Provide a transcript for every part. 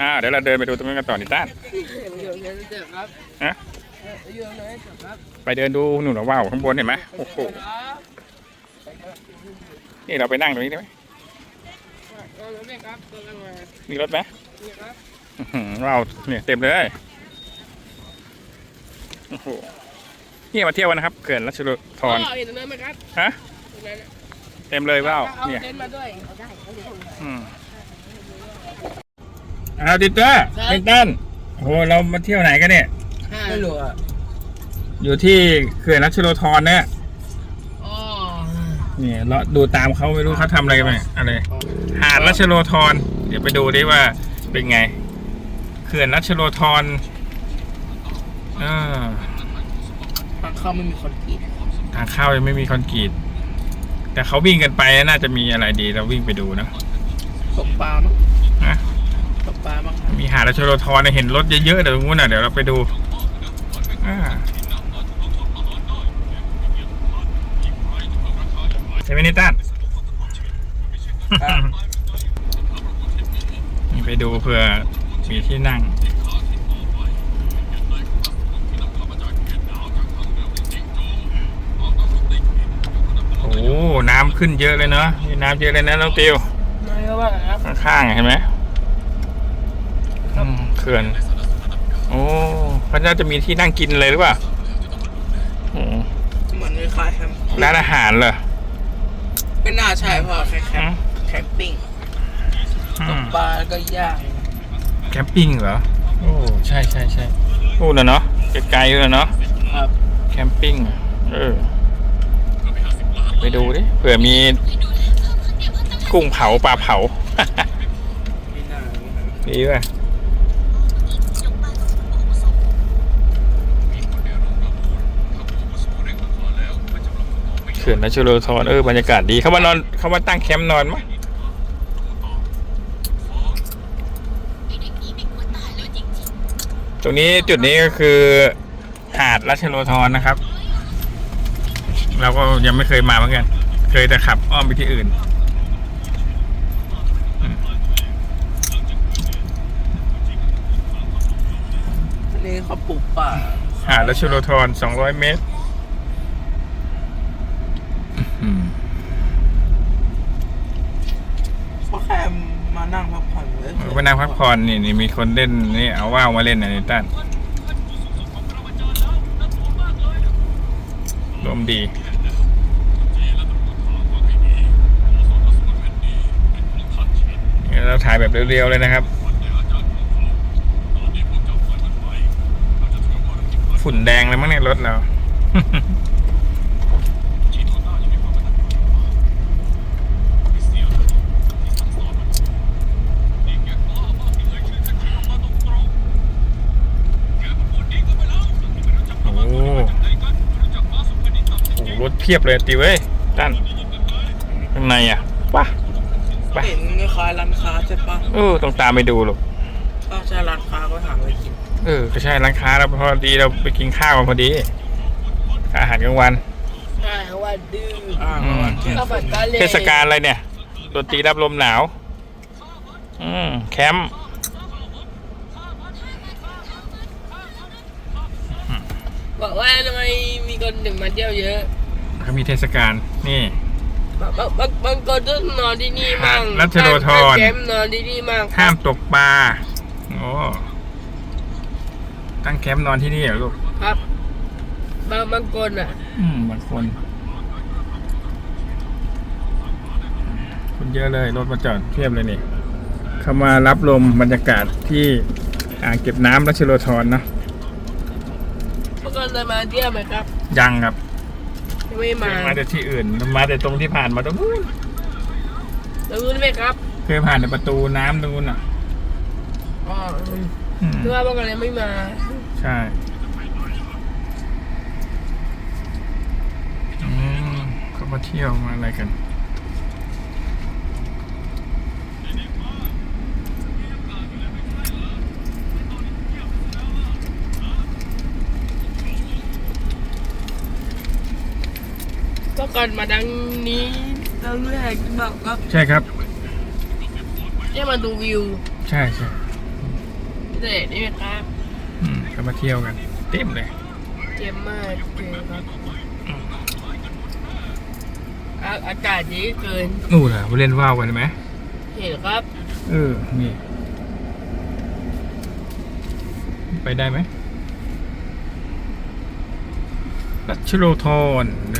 อ่าเดี๋ยวเราเดินไปดูตรงนั้นกันต่อนิต้านอยู่ในเจ็บครับฮะอยู่ในเจ็บครับไปเดินดูหนุนว่าวข้างบนเห็นไหมโอ้โหครับนี่เราไปนั่งตรงนี้ได้ไหมเอารถไหมครับตัวกันมามีรถไหมนี่ครับอื้อหือว้าวเนี่ยเต็มเลยโอ้โหนี่มาเที่ยวกันนะครับเขื่อนรัชโลธรเอาเห็นตรงนั้นไหมครับฮะตรงนั้นน่ะเต็มเลยว้าวเอาเนี่ยเต็นท์มาด้วยอื มอ้าวติเตอร์เป็นต้นโอ้โหเรามาเที่ยวไหนกันเนี่ยไม่รู้อะอยู่ที่เขื่อนรัชโลธรเนี่ยอ๋อนี่เราดูตามเขาไม่รู้เขาทำอะไรกันไหมอะไรหาดรัชโลธรเดี๋ยวไปดูดิว่าเป็นไง เขื่อนรัชโลธรเออทางเข้าไม่มีคนกินทางเข้ายังไม่มีคอนกรีตแต่เขาวิ่งกันไปน่าจะมีอะไรดีเราวิ่งไปดูนะ ตกปลามั้งนะตกปลา มั้งครับมีหาดรัชโลธรเนี่ยเห็นรถเยอะๆเดี๋ยวตรงนู้นน่ะเดี๋ยวเราไปดูอ่าใช่ไหมนิต้านนี่ไปดูเผื่อมีที่นั่งโอ้โหน้ำขึ้นเยอะเลยเนาะนี่น้ำเยอะเลยนะน้องติวไม่รู้ว่าครับข้างๆเห็นไหมอืม เขื่อน โอ้เขาน่าจะมีที่นั่งกินเลยหรือเปล่าโอ้เหมือนคล้ายๆแคมป์ร้านอาหารเหรอเป็นน่าใช่พ่อแคมอืมป์แคมปิ้งอืตมกปลาแล้วก็ย่างแคมปิ้งเหรอ โอ้ ใช่ใช่ใช่พูดนะเนาะไกลๆเลยเนาะครับ แคมปิ้ง เออ ไปดูดิ เผื่อมี กุ้งเผาปลาเผาไม่น่าไม่น่าดีป่ะ เขื่อนรัชโลธรเออบรรยากาศดีเขามานอนเขามาตั้งแคมป์นอนมั้ยตรงนี้จุดนี้ก็คือหาดรัชโลธรนะครับ เราก็ยังไม่เคยมาเหมือนกัน เคยแต่ขับอ้อมไปที่อื่นอันนี้เขาปลูกป่าหาดรัชโลธร200เมตรอืม ก็แค่มา นั่งพักผ่อนเลยไปนั่งพักผ่อนนี่นี่มีคนเล่นนี่เอาว่าวมาเล่นนะนิตันลมดีเราถ่ายแบบเรียวๆเลยนะครับ ฝุ่นแดงเลยมั้งเนี่ยรถเรา โอ้โหโอ้โหรถ เพียบเลยติเว้ยตั้นข้างในอะปะไปเห็นคล้ายๆร้านค้าใช่ปะเออต้องตามไปดูหรอกถ้าใช่ร้านค้าก็หาอะไรกินเออก็ใช่ร้านค้าเราพอดีเราไปกินข้าวกันพอดี อาหารกลางวันใช่ว่าดื้ออ่าอืมข้าวผัดกะหรี่เทศกาลอะไรเนี่ยดนตรีรับลมหนาว อืมแคมป์บอกว่าทำไมมีคนถึงมาเที่ยวเยอะ เขามีเทศกาลนี่ บางบางบางคนก็นอนที่นี่มั่งหาดรัชโลธรตั้งแคมป์นอนที่นี่มั่งห้ามตกปลาโอ้ตั้งแคมป์นอนที่นี่เหรอลูกครับบางบางคนอะอืมบางคน คนเยอะเลยรถมาจอดเทียบเลยนี่เข้ามารับลมบรรยากาศที่อ่างเก็บน้ำรัชโลธรเนอะบางคนจะมาเที่ยวไหมครับ ยังครับยัง ไม่มามาแต่ที่อื่น มาแต่ตรงที่ผ่านมาตรงนู้นแล้วรู้ไหมครับ เคยผ่านในประตูน้ำตรงนู้นอะอ๋ออืมคือว่าบางคนยังไม่มา ใช่อืมเขามาเที่ยวมาอะไรกัน ก็ก่อนมาดังนี้ครั้งแรกบอกครับใช่ครับได้มาดูวิวใช่ใช่เด็ดนี่ครับอืมก็มาเที่ยวกัน เต็มเลย เจ็บมากเลยครับอะอากาศดีเกินนู่นน่ะไปเล่นว่าวกันไหมเห็นครับเออ นี่ ไปได้ไหมรัชโรธรนี่คือไป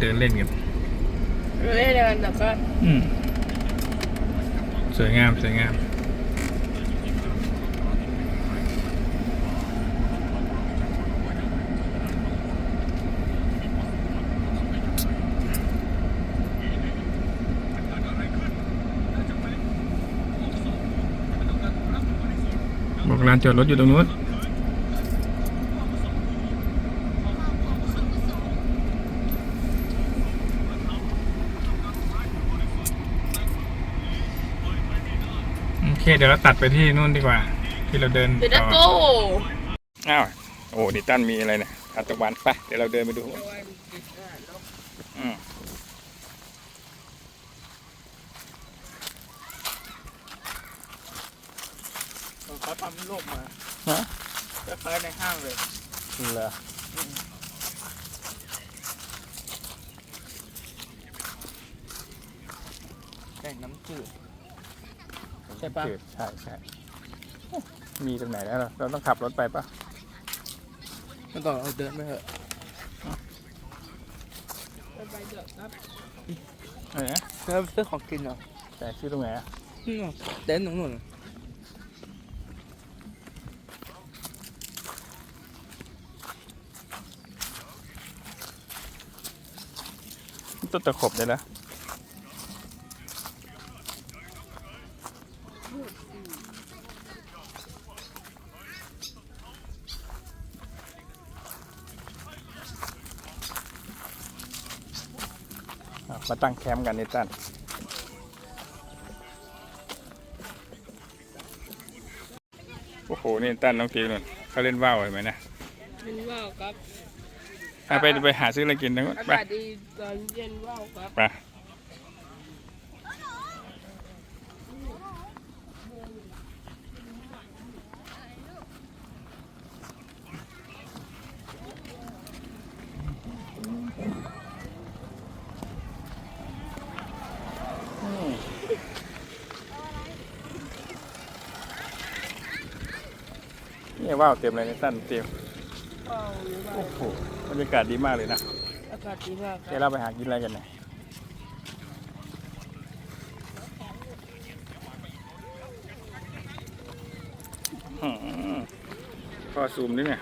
เดินเล่นกันเล่นกันแต่ก็อืมสวยงามสวยงามบอกลานจอดรถอยู่ตรงนู้น เคเดี๋ยวเราตัดไปที่นู่นดีกว่า ที่เราเดินเดี๋ยวจะต่อโก้อ้าวโอ้ดิตันมีอะไรเนี่ยทัตะวันไปเดี๋ยวเราเดินไปดูอืมเขาทำรูปมาฮะคล้ายๆในห้างเลยเหรอแก่งน้ำจืด ใช่ปะจืดใช่ใช่มีตรงไหนแล้วเราเราต้องขับรถไปปะไม่ต้องเอาเดินไปเถอะไปเถอะครับอะไรนะแล้วซื้อของกินเหรอแต่ชื่อตรงไหนอะอืมเต็นท์ตรงนู้นต้นตะขบได้แล้ว มาตั้งแคมป์กันนี่ตันโอ้โห นี่ตันน้องฟิวนุ่นเขาเล่นว่าวเห็นไหมนะเป็นว่าวครับอะไปไปหาซื้ออะไรกินนะอาไปกาศดีตอนเย็นว่าวครับไป นี่ว้าวเต็มเลยในตั้นเต็มว่าวหรือว่าโอ้โหบรรยากาศดีมากเลยนะอากาศดีมากคเดี๋ยวรับเราไปหากินอะไรกันหน่อยอื้อหือพอซูมด้วยเนี่ย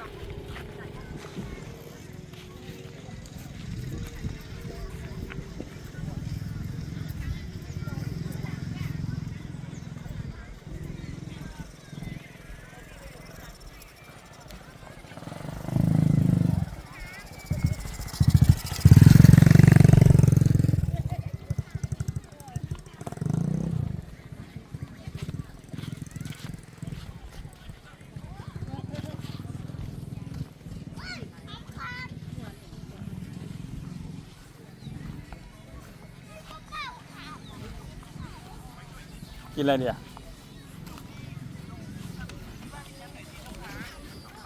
นอะไรเดียว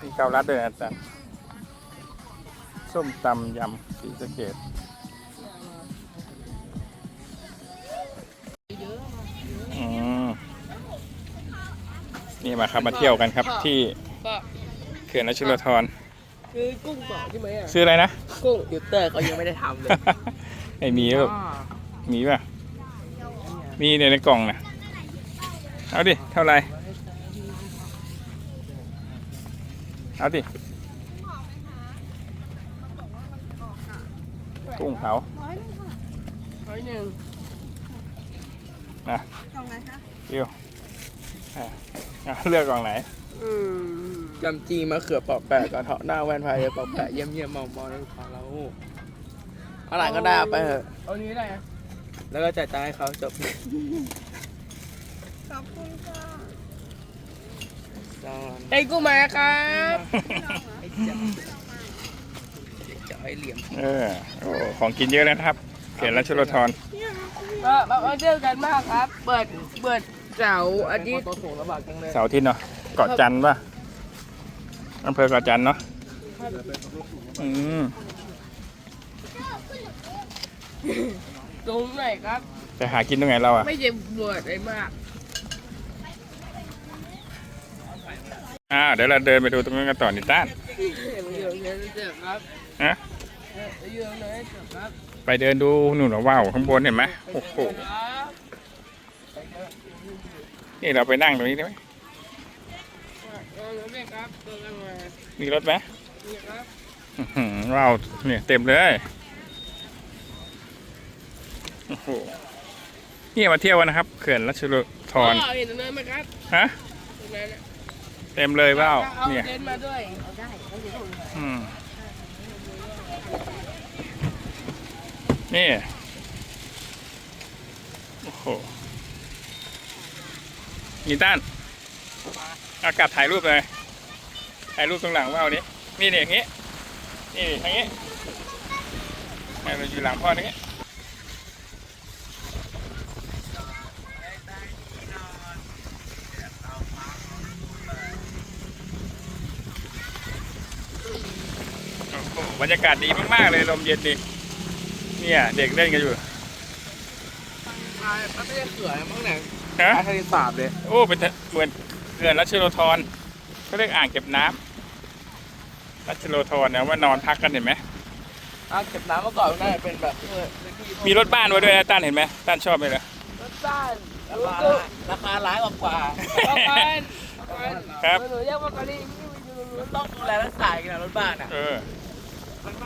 มีเกาลัดด้วยนะอาจารย์ส้มตำยำสีสะเกดอืมนี่มาครับมาเที่ยวกันครับที่ก็เขื่อนรัชโลธรคือกุ้งต่อใช่ไหมอะซื้ออะไรนะกุ้งติวเตอร์เขายังไม่ได้ทำเลยไอ้มีแบบมีป่ะมีในในกล่องนะ เอาดิ เท่าไหรเอาดิกุ้งเผาร้อยหนึ่งนะเดียวอะอะเลือกกล่องไหน อืมจำจีมะเขือเปอกแปะกระเทาะหน้าแว่นพายเปอกแปะเยี่ยมเยี่ยมมองมองแล้วของเราอะไรก็ได้เอาไปเถอะเอานี้ได้อะแล้วก็จ่ายตังค์ให้เขาจบข อบคุณค่ะจอนไอ้กุ้งมาครับไอ้เจ้าจะให้เหลี่ยมเออโอ้ของกินเยอะนะครับเขื่อนรัชโลธรก็มาเจอกันมากครับ เปิดเปิดเสาร์อาทิตย์ตัวสูงลำบากจังเลยเสาร์อาทิตย์เนาะเกาะจันทร์ป่ะอำเภอเกาะจันทร์เนาะอืมตรงไหนครับ จะหากินตรงไหนเราอะ ไม่เจ็บปวดอะไรมาก อ่าเดี๋ยวเราเดินไปดูตรงนั้นกันต่อนิต้านอยู่ตรงนั้นเจ็บครับนะอยู่ตรงนั้นเจ็บครับไปเดินดูหนุนว่าวข้างบนเห็นไหมโอ้โหครับนี่เราไปนั่งตรงนี้ได้ไหมตรงนั้นครับตรงนั้นมามีรถไหมนี่ครับอื้อหือว้าวเนี่ยเต็มเลยโอ้โหนี่มาเที่ยวกันนะครับเขื่อนรัชโลธรพ่อเห็นตรงนั้นไหมครับฮะตรงนั้นน่ะ เต็มเลยว้าวเอาเนี่ยเต็นท์มาด้วยอืมนี่โอ้โหนี่ต้านอากาศถ่ายรูปเลยถ่ายรูปตรงหลังว่าวนี้นี่เนี่ยอย่างงี้นี่ทางนี้ให้เราอยู่หลังพ่อตรงนี้โอ้โห บรรยากาศดีมากๆเลยลมเย็นดีเนี่ยเด็กเล่นกันอยู่มันไม่ใช่เขื่อนมั้งเนี่ยฮะอาทะเลสาบเลยโอ้เป็นเหมือนเขื่อนรัชโลธรเขาเรียกอ่างเก็บน้ำรัชโลธรเนี่ยว่านอนพักกันเห็นไหมอ่างเก็บน้ำเมื่อก่อนน่าจะเป็นแบบเออพื้นที่มีรถบ้านไว้ด้วยนะต้านเห็นไหมต้านชอบไหมล่ะรถบ้านรารถคาตู้ราคาหลายกว่ากว่ารถบ้านรถบ้านครับหนูเรียกว่ากะลี่นี่มันอยู่ตรงนู้นต้องดูแลรักษากันนะรถบ้านอะ เอ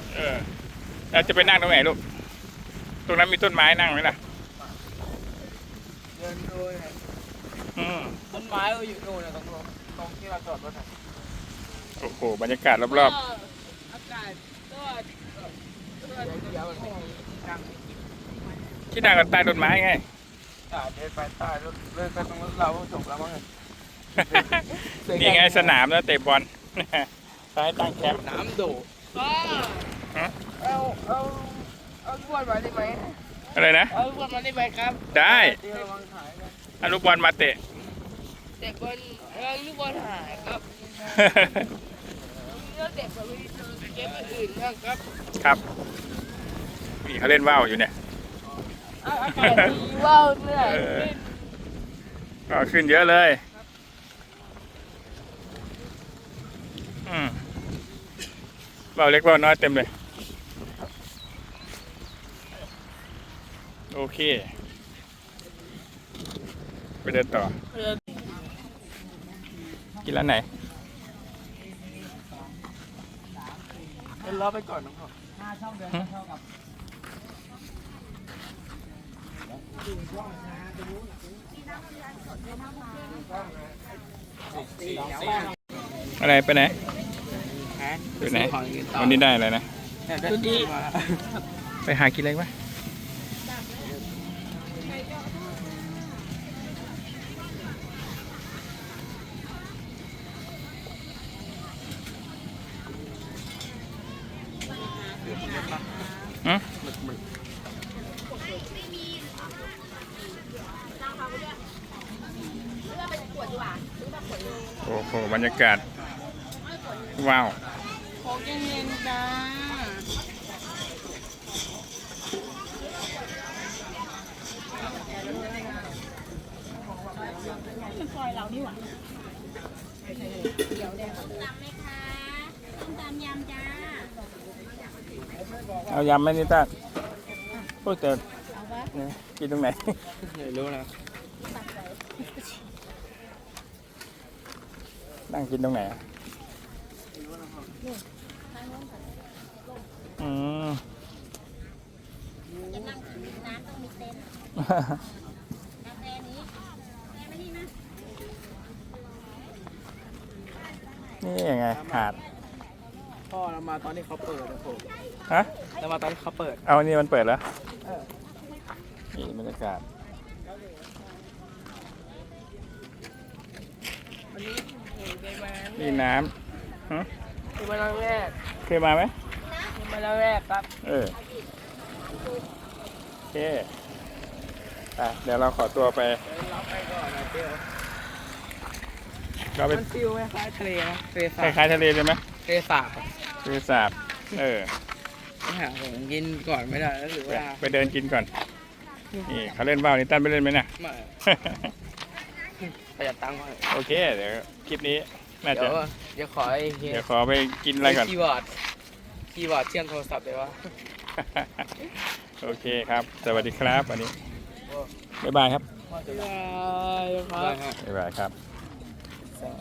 อเออแล้วจะไปนั่งตรงไหนลูก ตรงนั้นมีต้นไม้นั่งไหมล่ะเดินดูเนี่ยอืมต้นไม้ก็อยู่นู่นนะตรงนู้นตรงที่เราจอดรถอะโอ้โหบรรยากาศรอบ อากาศก็เดี๋ยวมันไม่มีนั่งๆที่นั่งกันใต้ต้นไม้ไง อ่าเดินไปใต้รถเดินไปตรงรถเราก็จบแล้วมั้งเนี่ยนี่ไงสนามแล้วเตะบอล ไปตั้งแคมป์น้ำโดดก็ฮะเอาเอาเอาลูกบอลมาได้ไหมอะไรนะ เอาลูกบอลมาได้ไหมครับ ได้เดี๋ยวระวังขายนะเอาลูกบอลมาเตะ แต่บอลเอาลูกบอลหายครับเลือกเด็กแบบนี้เก็บอันอื่นบ้างครับ ครับนี่เขาเล่นว่าวอยู่เนี่ยเอาอากาศดีว้าวเหนื่อยเออขึ้นก็ขึ้นเยอะเลย อืม เบาเล็กเบาน้อยเต็มเลย โอเค ไปเดินต่อ กินร้านไหนเดินล้อไปก่อนน้องพ่ออะไรไปไหนฮะไปไหน ของกินต่อวันนี้ได้อะไรนะเนี่ยได้ที่มาไปหากินอะไรวะอืมโอ้โห บรรยากาศ ว้าว ของเย็นๆจ้าตำไหมคะต้มตำยำจ้า เอายำไหมนิต้าพวกแต่เนี่ยกินตรงไหนไม่รู้นะนั่งกินตรงไหนอะ อืมจะนั่งกินน้ำต้องมีเต็นท์กาแฟนี้กาแฟไม่นี่นะนี่ยังไงหาดพ่อเรามาตอนที่เขาเปิดนะผมฮะเรามาตอนที่เขาเปิด เอาอันนี้มันเปิดแล้วนี่บรรยากาศวันนี้ผมเคยมานี่น้ำฮะ เคยมาครั้งแรกเคยมาไหมเคยมาครั้งแรกครับ เออโอเคไปเดี๋ยวเราขอตัวไปเราไปก่อนนะเดี๋ยวก็เป็นมันฟิลคล้ายๆทะเลนะทะเลคสาบล้ายๆทะเลเลยไหมทะเลสาบอะทะเลสาบเออ ไปหาของกินก่อนไม่ได้แล้วหรือไปว่าไปเดินกินก่อน นี่เขาเล่นว่าวนี่ตั้นไปเล่นไหมเนี่ยไม่ประหยัดตังค์ก่อน โอเค เดี๋ยวคลิปนี้ น่าจะเดี๋ยวเดี๋ยวขอไอ้เฮียเดี๋ยวขอไปกินอะไรก่อน คีย์บอร์ดคีย์บอร์ดเชื่อมโทรศัพท์เลยวะ โอเคครับ สวัสดีครับวันนี้บ๊ายบายครับ บ๊ายบายครับบ๊ายบายครับสอง